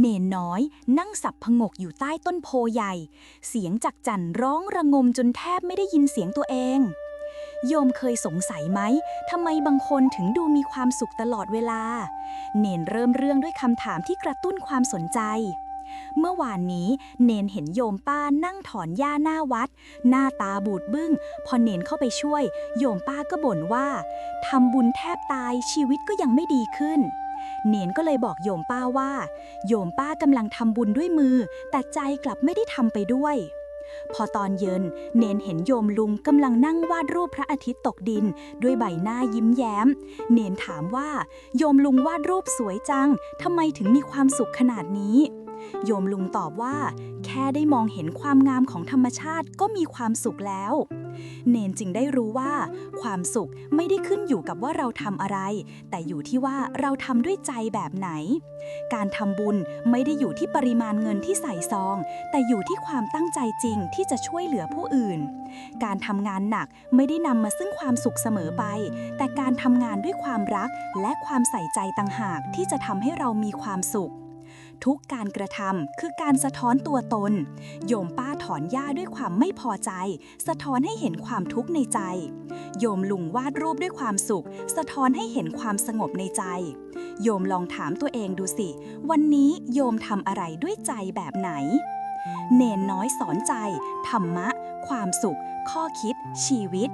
เนนน้อย นั่งสับพงกอยู่ใต้ต้นโพใหญ่ เสียงจักจั่นร้องระงมจนแทบไม่ได้ยินเสียงตัวเอง โยมเคยสงสัยไหมทำไมบางคนถึงดูมีความสุขตลอดเวลา เนนเริ่มเรื่องด้วยคำถามที่กระตุ้นความสนใจเมื่อวานนี้เนนเห็นโยมป้านั่งถอนหญ้าหน้าวัด หน้าตาบูดบึ้ง พอเนนเข้าไปช่วย โยมป้าก็บ่นว่าทำบุญแทบตายชีวิตก็ยังไม่ดีขึ้น เนียนก็เลยบอกโยมป้าว่า โยมป้ากำลังทำบุญด้วยมือ แต่ใจกลับไม่ได้ทำไปด้วย พอตอนเย็น เนนเห็นโยมลุงกำลังนั่งวาดรูปพระอาทิตย์ตกดิน ด้วยใบหน้ายิ้มแย้ม เนนถามว่า โยมลุงวาดรูปสวยจังทำไมถึงมีความสุขขนาดนี้ โยมลุงตอบว่า แค่ได้มองเห็นความงามของธรรมชาติก็มีความสุขแล้ว เนนจึงได้รู้ว่า ความสุขไม่ได้ขึ้นอยู่กับว่าเราทำอะไร แต่อยู่ที่ว่าเราทำด้วยใจแบบไหน การทำบุญไม่ได้อยู่ที่ปริมาณเงินที่ใส่ซอง แต่อยู่ที่ความตั้งใจจริงที่จะช่วยเหลือผู้อื่น การทำงานหนักไม่ได้นำมาซึ่งความสุขเสมอไป แต่การทำงานด้วยความรักและความใส่ใจต่างหากที่จะทำให้เรามีความสุข ทุกการกระทำคือการสะท้อนตัวตน โยมป้าถอนหญ้าด้วยความไม่พอใจ สะท้อนให้เห็นความทุกข์ในใจ โยมลุงวาดรูปด้วยความสุข สะท้อนให้เห็นความสงบในใจ โยมลองถามตัวเองดูสิ วันนี้โยมทำอะไรด้วยใจแบบไหน เนนน้อยสอนใจ ธรรมะ ความสุข ข้อคิด ชีวิต